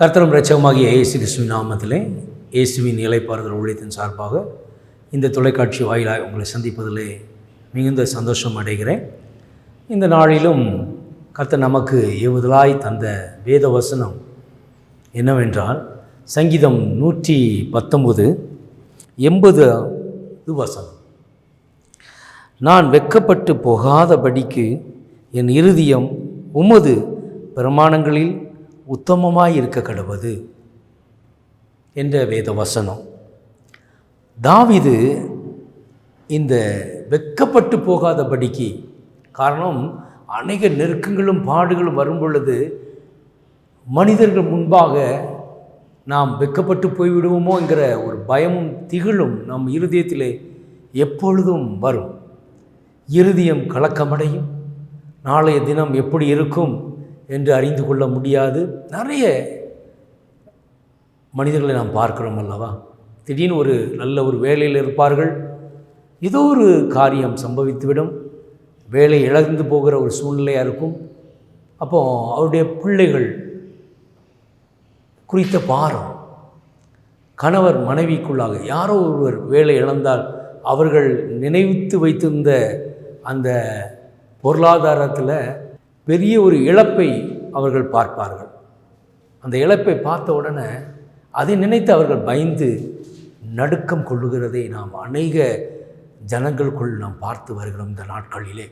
கர்த்தரும் ரட்சகமாகிய இயேசு கிறிஸ்துவின் நாமத்திலே இயேசுவின் இலைப்பாறுதல் ஊழியத்தின் சார்பாக இந்த தொலைக்காட்சி வாயிலாக உங்களை சந்திப்பதிலே மிகுந்த சந்தோஷம் அடைகிறேன். இந்த நாளிலும் கர்த்தர் நமக்கு ஏவுதலாய் தந்த வேத வசனம் என்னவென்றால் சங்கீதம் நூற்றி பத்தொம்பது எண்பது வசனம். நான் வெட்கப்பட்டு போகாதபடிக்கு என் இருதயம் உமது பிரமாணங்களில் உத்தமமாய் இருக்க கடவுது என்ற வேத வசனம் தாவிது இந்த வெட்கப்பட்டு போகாதபடிக்கு காரணம் அநேக நெருக்கங்களும் பாடுகளும் வரும் பொழுது மனிதர்கள் முன்பாக நாம் வெட்கப்பட்டு போய்விடுவோமோ என்கிற ஒரு பயமும் திகழும் நம் இருதயத்திலே எப்பொழுதும் வரும். இருதயம் கலக்கமடையும். நாளைய தினம் எப்படி இருக்கும்? என்று அறிந்து கொள்ள முடியாது. நிறைய மனிதர்களை நாம் பார்க்கிறோம் அல்லவா? திடீர்னு ஒரு நல்ல ஒரு வேலையில் இருப்பார்கள். ஏதோ ஒரு காரியம் சம்பவித்துவிடும். வேலை இழந்து போகிற ஒரு சூழ்நிலையாக இருக்கும். அப்போ அவருடைய பிள்ளைகள் குறித்த பாரம். கணவர் மனைவிக்குள்ளாக யாரோ ஒருவர் வேலை இழந்தால் அவர்கள் நினைவித்து வைத்திருந்த அந்த பொருளாதாரத்தில் பெரிய ஒரு இழப்பை அவர்கள் பார்ப்பார்கள். அந்த இழப்பை பார்த்த உடனே அதை நினைத்து அவர்கள் பயந்து நடுக்கம் கொள்ளுகிறதை நாம் அநேக ஜனங்களுக்குள் நாம் பார்த்து வருகிறோம் இந்த நாட்களிலே.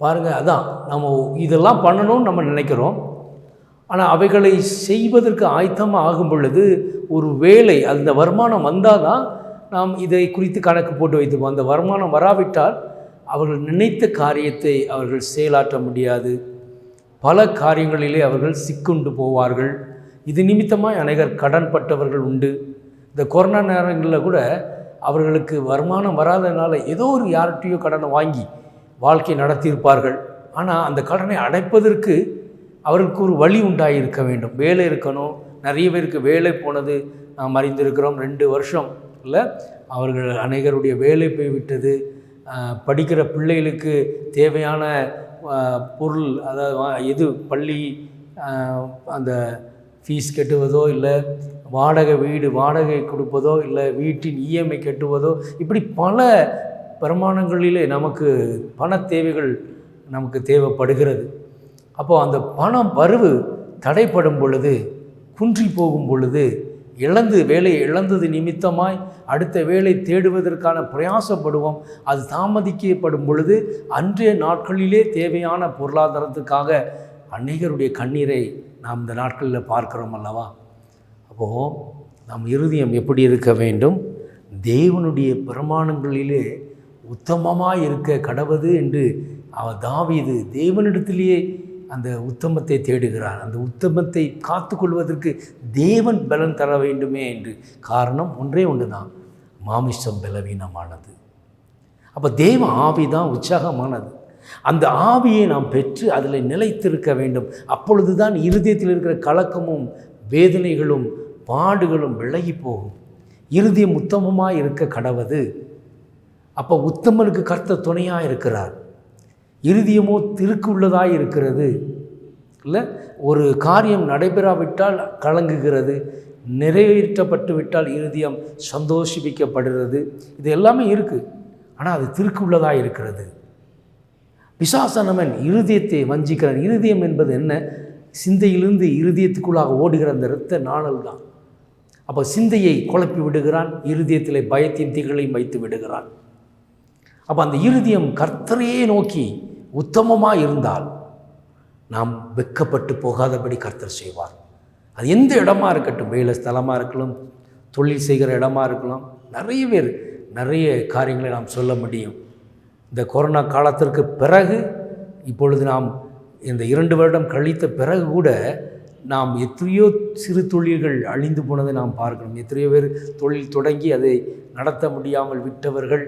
பாருங்கள் அதான் நம்ம இதெல்லாம் பண்ணணும்னு நம்ம நினைக்கிறோம். ஆனால் அவைகளை செய்வதற்கு ஆயத்தமாக ஆகும் பொழுது ஒரு வேலை அந்த வருமானம் வந்தால் தான் நாம் இதை குறித்து கணக்கு போட்டு வைத்துப்போம். அந்த வருமானம் வராவிட்டால் அவர்கள் நினைத்த காரியத்தை அவர்கள் செயலாற்ற முடியாது. பல காரியங்களிலே அவர்கள் சிக்குண்டு போவார்கள். இது நிமித்தமாக அநேகர் கடன்பட்டவர்கள் உண்டு. இந்த கொரோனா நேரங்களில் கூட அவர்களுக்கு வருமானம் வராதனால ஏதோ ஒரு யார்கிட்டையோ கடனை வாங்கி வாழ்க்கை நடத்தியிருப்பார்கள். ஆனால் அந்த கடனை அடைப்பதற்கு அவர்களுக்கு ஒரு வழி உண்டாகியிருக்க வேண்டும். வேலை இருக்கணும். நிறைய பேருக்கு வேலை போனது நாம் அறிந்திருக்கிறோம். ரெண்டு வருஷம் இல்லை அவர்கள் அநேகருடைய வேலை போய்விட்டது. படிக்கிற பிள்ளைகளுக்கு தேவையான பொருள் அதாவது எது பள்ளி அந்த ஃபீஸ் கட்டுவதோ இல்லை வாடகை வீடு வாடகை கொடுப்பதோ இல்லை வீட்டின் இஎம்ஐ கட்டுவதோ இப்படி பல பிரமாணங்களிலே நமக்கு பண தேவைகள் நமக்கு தேவைப்படுகிறது. அப்போது அந்த பணம் வரவு தடைப்படும் பொழுது குன்றி போகும் பொழுது இழந்து வேலையை இழந்தது நிமித்தமாய் அடுத்த வேலை தேடுவதற்கான பிரயாசப்படுவோம். அது தாமதிக்கப்படும் பொழுது அன்றைய நாட்களிலே தேவையான பொருளாதாரத்துக்காக அநேகருடைய கண்ணீரை நாம் இந்த நாட்களில் பார்க்குறோம் அல்லவா? அப்போது நம் இருதயம் எப்படி இருக்க வேண்டும்? தேவனுடைய பிரமாணங்களிலே உத்தமமாக இருக்க கடவுது என்று அவ தாவீது தேவனிடத்திலேயே அந்த உத்தமத்தை தேடுகிறார் அந்த உத்தமத்தை காத்து கொள்வதற்கு தேவன் பலன் தர வேண்டுமே என்று. காரணம் ஒன்றே ஒன்று தான் மாமிசம் பலவீனமானது. அப்போ தேவ ஆவி தான் உற்சாகமானது. அந்த ஆவியை நாம் பெற்று அதில் நிலைத்திருக்க வேண்டும். அப்பொழுது தான் இருதயத்தில் இருக்கிற கலக்கமும் வேதனைகளும் பாடுகளும் விலகி போகும். இருதயம் உத்தமமாக இருக்க கடவது. அப்போ உத்தமனுக்கு கர்த்த துணையாக இருக்கிறார். இருதியமோ திருக்கு உள்ளதாக இருக்கிறது. இல்லை ஒரு காரியம் நடைபெறாவிட்டால் கலங்குகிறது நிறைவேற்றப்பட்டு விட்டால் இருதயம் சந்தோஷிப்பிக்கப்படுகிறது. இது எல்லாமே இருக்குது ஆனால் அது திருக்கு உள்ளதாக இருக்கிறது. பிசாசனவன் இருதயத்தை வஞ்சிக்கிறான். இருதயம் என்பது என்ன? சிந்தையிலிருந்து இருதயத்துக்குள்ளாக ஓடுகிற அந்த இரத்த நாணல் தான். அப்போ சிந்தையை குழப்பி விடுகிறான் இருதயத்தில் பயத்தின் திகழையும் வைத்து விடுகிறான். அப்போ அந்த இருதயம் கர்த்தரையே நோக்கி உத்தமமாக இருந்தால் நாம் வெக்கப்பட்டு போகாதபடி கர்த்தர் செய்வார். அது எந்த இடமா இருக்கட்டும் வேலை ஸ்தலமாக இருக்கலாம் தொழில் செய்கிற இடமா இருக்கலாம் நிறைய பேர் நிறைய காரியங்களை நாம் சொல்ல முடியும். இந்த கொரோனா காலத்திற்கு பிறகு இப்பொழுது நாம் இந்த இரண்டு வருடம் கழித்த பிறகு கூட நாம் எத்தனையோ சிறு தொழில்கள் அழிந்து போனதை நாம் பார்க்கணும் எத்தனையோ பேர் தொழில் தொடங்கி அதை நடத்த முடியாமல் விட்டவர்கள்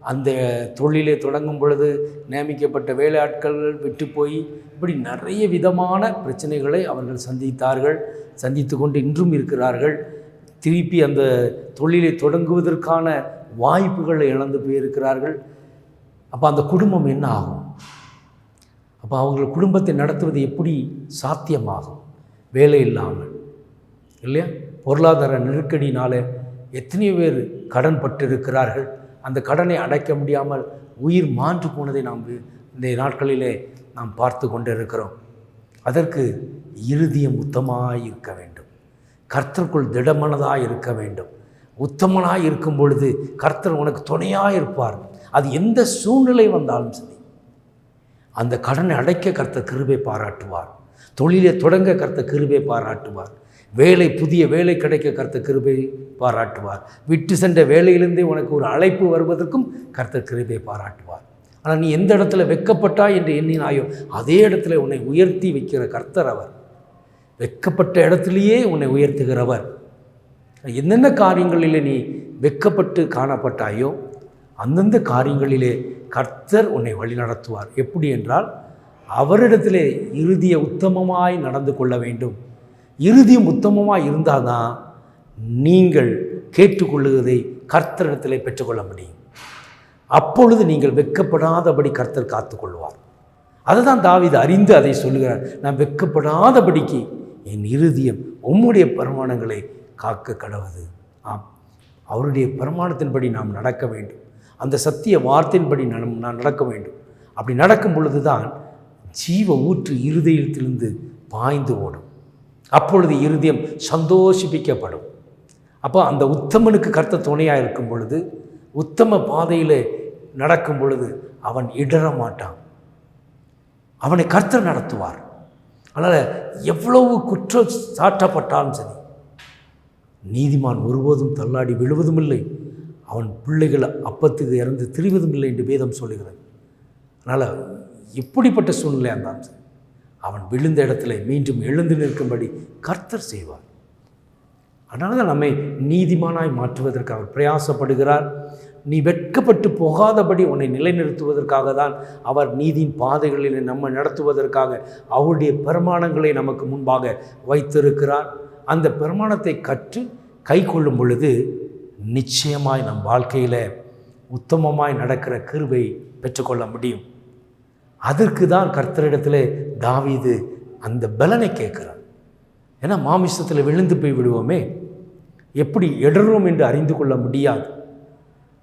அந்த தொழிலை தொடங்கும் பொழுது நியமிக்கப்பட்ட வேலையாட்கள் விட்டு போய் இப்படி நிறைய விதமான பிரச்சனைகளை அவர்கள் சந்தித்தார்கள் சந்தித்து கொண்டு இன்றும் இருக்கிறார்கள். திருப்பி அந்த தொழிலை தொடங்குவதற்கான வாய்ப்புகளை இழந்து போயிருக்கிறார்கள். அப்போ அந்த குடும்பம் என்ன ஆகும்? அப்போ அவங்க குடும்பத்தை நடத்துவது எப்படி சாத்தியமாகும்? வேலை இல்லாமல் இல்லையா? பொருளாதார நெருக்கடினால் எத்தனையோ பேர் கடன் பட்டிருக்கிறார்கள். அந்த கடனை அடைக்க முடியாமல் உயிர் மாண்டு போனதை நாம் இந்த நாட்களிலே நாம் பார்த்து கொண்டிருக்கிறோம். அதற்கு இருதயம் உத்தமாக இருக்க வேண்டும். கர்த்தருக்குள் திடமனதாக இருக்க வேண்டும். உத்தமனாக இருக்கும் பொழுது கர்த்தர் உனக்கு துணையாக இருப்பார். அது எந்த சூழ்நிலை வந்தாலும் சரி. அந்த கடனை அடைக்க கர்த்தர் கிருபை பாராட்டுவார். தொழிலை தொடங்க கர்த்தர் கிருபை பாராட்டுவார். வேலை புதிய வேலை கிடைக்க கர்த்தர் கிருபை பாராட்டுவார். விட்டு சென்ற வேலையிலிருந்தே உனக்கு ஒரு அழைப்பு வருவதற்கும் கர்த்தர் கிருபை பாராட்டுவார். ஆனால் நீ எந்த இடத்துல வெக்கப்பட்டாய் என்று எண்ணினாயோ அதே இடத்துல உன்னை உயர்த்தி வைக்கிற கர்த்தர் அவர். வெக்கப்பட்ட இடத்துலையே உன்னை உயர்த்துகிறவர். என்னென்ன காரியங்களிலே நீ வெக்கப்பட்டு காணப்பட்டாயோ அந்தந்த காரியங்களிலே கர்த்தர் உன்னை வழிநடத்துவார் எப்படி என்றால் அவரிடத்திலே இறுதிய உத்தமமாய் நடந்து கொள்ள வேண்டும். இறுதியும் உத்தமமாக இருந்தால் தான் நீங்கள் கேட்டுக்கொள்ளுவதை கர்த்தரிடத்தில் பெற்றுக்கொள்ள முடியும். அப்பொழுது நீங்கள் வெட்கப்படாதபடி கர்த்தர் காத்துக்கொள்வார். அதுதான் தாவீது அறிந்து அதை சொல்லுகிறார். நான் வெட்கப்படாதபடிக்கு என் இறுதியம் உம்முடைய பிரமாணங்களை காக்க கடவுது. ஆம். அவருடைய பிரமாணத்தின்படி நாம் நடக்க வேண்டும். அந்த சத்திய வார்த்தையின்படி நாம் நான் நடக்க வேண்டும். அப்படி நடக்கும் பொழுது தான் ஜீவ ஊற்று இருதயத்திலிருந்து பாய்ந்து ஓடும். அப்பொழுது இருதயம் சந்தோஷிப்பிக்கப்படும். அப்போ அந்த உத்தமனுக்கு கர்த்த துணையாக இருக்கும் பொழுது உத்தம பாதையில் நடக்கும் பொழுது அவன் இடற மாட்டான் அவனை கர்த்தர் நடத்துவார். அதனால் எவ்வளவு குற்றம் சாட்டப்பட்டாலும் சரி நீதிமான் ஒருபோதும் தள்ளாடி விழுவதும் இல்லை அவன் பிள்ளைகள் அப்பத்துக்கு இறந்து திரிவதும் இல்லை என்று வேதம் சொல்லுகிறது. அதனால் எப்படிப்பட்ட சூழ்நிலையாக இருந்தாலும் சரி அவன் விழுந்த இடத்துல மீண்டும் எழுந்து நிற்கும்படி கர்த்தர் செய்வார். அதனால தான் நம்மை நீதிமானாய் மாற்றுவதற்கு அவர் பிரயாசப்படுகிறார். நீ வெட்கப்பட்டு போகாதபடி உன்னை நிலைநிறுத்துவதற்காக தான் அவர் நீதியின் பாதைகளில் நம்ம நடத்துவதற்காக அவருடைய பிரமாணங்களை நமக்கு முன்பாக வைத்திருக்கிறார். அந்த பிரமாணத்தை கற்று கை கொள்ளும் பொழுது நிச்சயமாய் நம் வாழ்க்கையில் உத்தமமாய் நடக்கிற கிருபை பெற்றுக்கொள்ள முடியும். அதற்கு தான் கர்த்தரிடத்தில் தாவீது அந்த பலனை கேட்குறார். ஏன்னா மாமிசத்தில் விழுந்து போய் விடுவோமே. எப்படி இடறும் என்று அறிந்து கொள்ள முடியாது.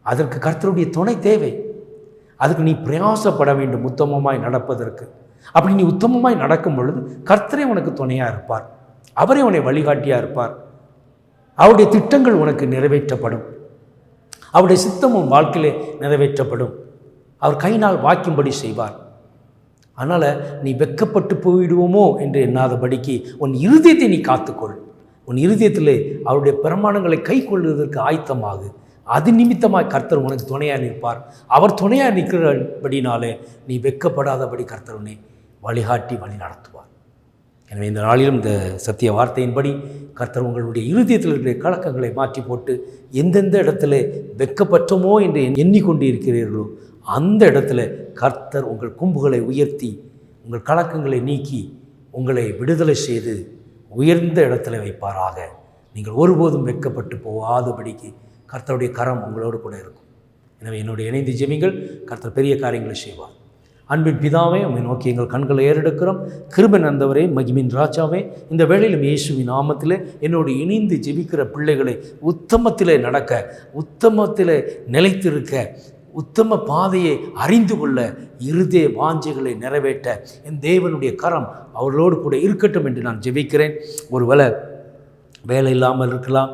அதற்கு கர்த்தருடைய துணை தேவை. அதுக்கு நீ பிரயாசப்பட வேண்டும் உத்தமமாய் நடப்பதற்கு. அப்படி நீ உத்தமமாய் நடக்கும் பொழுது கர்த்தரே உனக்கு துணையாக இருப்பார். அவரே உன்னை வழிகாட்டியாக இருப்பார். அவருடைய திட்டங்கள் உனக்கு நிறைவேற்றப்படும். அவருடைய சித்தமும் வாழ்க்கையிலே நிறைவேற்றப்படும். அவர் கையினால் வாக்கியும்படி செய்வார். அதனால் நீ வெக்கப்பட்டு போய்விடுவோமோ என்று எண்ணாதபடிக்கு உன் இருதயத்தை நீ காத்துக்கொள். உன் இருதயத்திலே அவருடைய பிரமாணங்களை கை கொள்வதற்கு ஆயத்தமாகு. அது நிமித்தமாய் கர்த்தர் உனக்கு துணையாக நிற்பார். அவர் துணையாக நிற்கிறபடினாலே நீ வெக்கப்படாதபடி கர்த்தர் உன்னை வழிகாட்டி வழி நடத்துவார். எனவே இந்த நாளிலும் இந்த சத்திய வார்த்தையின்படி கர்த்தர் உங்களுடைய இருதயத்தில் இருக்கிற கலக்கங்களை மாற்றி போட்டு எந்தெந்த இடத்துல வெக்கப்பட்டோமோ என்று எண்ணிக்கொண்டு இருக்கிறீர்களோ அந்த இடத்துல கர்த்தர் உங்கள் கும்புகளை உயர்த்தி உங்கள் கலக்கங்களை நீக்கி உங்களை விடுதலை செய்து உயர்ந்த இடத்துல வைப்பாராக. நீங்கள் ஒருபோதும் வெட்கப்பட்டு போகாதபடிக்கு கர்த்தருடைய கரம் உங்களோடு கூட இருக்கும். எனவே என்னுடைய இணைந்து ஜெமிங்கள் கர்த்தர் பெரிய காரியங்களை செய்வார். அன்பின் பிதாவே உண்மை நோக்கி எங்கள் கண்களை ஏறெடுக்கிறோம். கிருபன் நந்தவரே மகிமின் ராஜாவே இந்த வேளையிலும் இயேசுவின் நாமத்தில் என்னோடு இணைந்து ஜெபிக்கிற பிள்ளைகளை உத்தமத்திலே நடக்க உத்தமத்தில் நிலைத்திருக்க உத்தம பாதையை அறிந்து கொள்ள இருதய வாஞ்சைகளை நிறைவேற்ற என் தேவனுடைய கரம் அவர்களோடு கூட இருக்கட்டும் என்று நான் ஜெபிக்கிறேன். ஒருவேளை வேலை இல்லாமல் இருக்கலாம்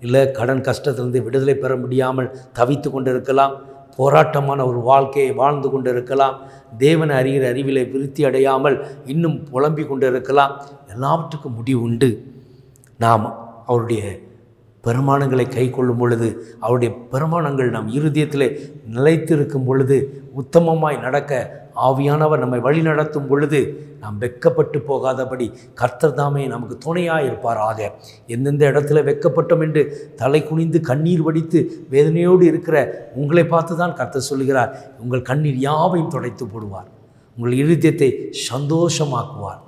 இல்லை கடன் கஷ்டத்திலிருந்து விடுதலை பெற முடியாமல் தவித்து கொண்டு இருக்கலாம் போராட்டமான ஒரு வாழ்க்கையை வாழ்ந்து கொண்டு இருக்கலாம் தேவனை அறிகிற அறிவிலை விருத்தி அடையாமல் இன்னும் புலம்பிக் கொண்டு இருக்கலாம் எல்லாவற்றுக்கும் முடிவு உண்டு நாம் அவருடைய பெருமானங்களை கை கொள்ளும் பொழுது அவருடைய பெருமானங்கள் நம் இருதயத்திலே நிலைத்திருக்கும் பொழுது உத்தமமாய் நடக்க ஆவியானவர் நம்மை வழி நடத்தும் பொழுது நாம் வெக்கப்பட்டு போகாதபடி கர்த்தர் தாமே நமக்கு துணையாக இருப்பாராக எந்தெந்த இடத்துல வெக்கப்பட்டோம் என்று தலை குனிந்து கண்ணீர் வடித்து வேதனையோடு இருக்கிற உங்களை பார்த்து தான் கர்த்தர் சொல்கிறார் உங்கள் கண்ணீர் யாவையும் துடைத்து போடுவார். உங்கள் இருதயத்தை சந்தோஷமாக்குவார்.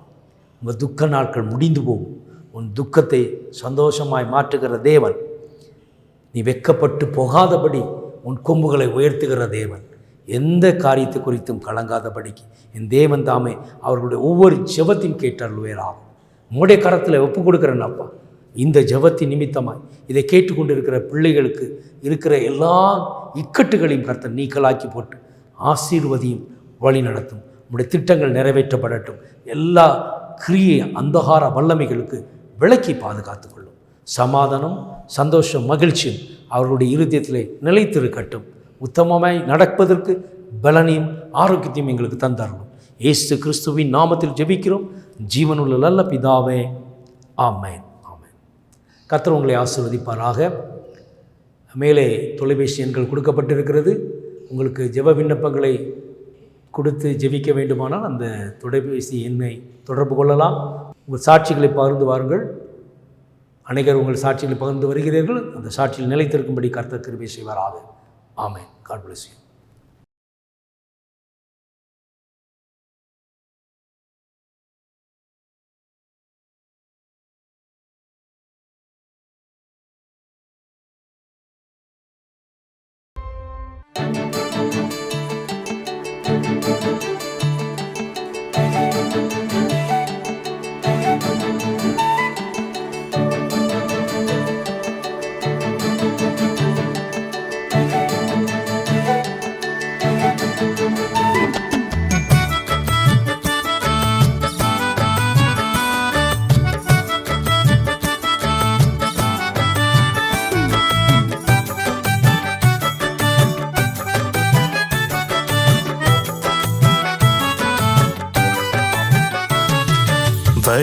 உங்கள் துக்க நாட்கள் முடிந்து போகும். உன் துக்கத்தை சந்தோஷமாய் மாற்றுகிற தேவன். நீ வெக்கப்பட்டு போகாதபடி உன் கொம்புகளை உயர்த்துகிற தேவன். எந்த காரியத்தை குறித்தும் கலங்காதபடிக்கு. என் தேவன் தாமே அவர்களுடைய ஒவ்வொரு செபத்தையும் கேட்டருள்வேராகும் உங்களுடைய கரத்தில் ஒப்பு கொடுக்குறேன் அப்பா. இந்த ஜெபத்தின் நிமித்தமாய் இதை கேட்டுக்கொண்டிருக்கிற பிள்ளைகளுக்கு இருக்கிற எல்லா இக்கட்டுகளையும் கர்த்தர் நீக்கலாக்கி போட்டு ஆசீர்வதியும் வழி நடத்தும். உடைய திட்டங்கள் நிறைவேற்றப்படட்டும். எல்லா கிரியை அந்தகார வல்லமைகளுக்கு விலக்கி பாதுகாத்து கொள்ளும் சமாதானம் சந்தோஷம் மகிழ்ச்சியும் அவர்களுடைய இருதயத்திலே நிலைத்திருக்கட்டும். உத்தமமாய் நடப்பதற்கு பலனையும் ஆரோக்கியத்தையும் எங்களுக்கு தந்தார்களும் இயேசு கிறிஸ்துவின் நாமத்தில் ஜெபிக்கிறோம். ஜீவனுள்ள நல்ல பிதாவே ஆமேன். ஆமென். கர்த்தர் உங்களை ஆசீர்வதிப்பாராக. மேலே தொலைபேசி எண்கள் கொடுக்கப்பட்டிருக்கிறது. உங்களுக்கு ஜெப விண்ணப்பங்களை கொடுத்து ஜெபிக்க வேண்டுமானால் அந்த தொலைபேசி எண்ணை தொடர்பு கொள்ளலாம். உங்கள் சாட்சிகளை பகிர்ந்து வாருங்கள். அநேகர் உங்கள் சாட்சிகளை பகிர்ந்து வருகிறீர்கள். அந்த சாட்சியில் நிலைத்திருக்கும்படி கர்த்தர் கிருபை செய்வாராக. ஆமென். காட் பிளஸ் யூ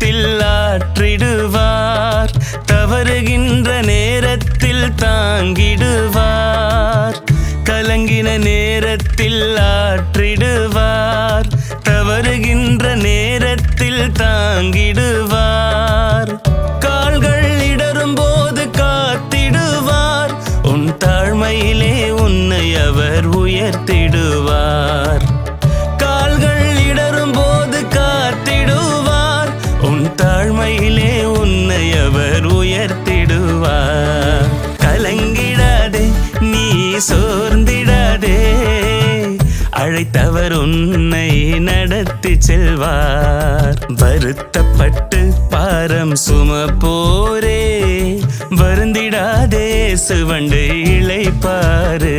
நேரத்தில் ஆற்றிடுவார். தவறுகின்ற நேரத்தில் தாங்கிடுவார். கலங்கின நேரத்தில் ஆற்றிடுவார். தவறுகின்ற நேரத்தில் தாங்கிடுவார். கால்கள் இடரும் போது காத்திடுவார். உன் தாழ்மையிலே உன்னை அவர் உயர்த்திடுவார். உன்னை அவர் உயர்த்திடுவார். கலங்கிடாதே நீ சோர்ந்திடாதே. அழைத்தவர் உன்னை நடத்தி செல்வார். வருத்தப்பட்டு பாரம் சும போரே வருந்திடாதே சுவண்டை இழைப்பாரு.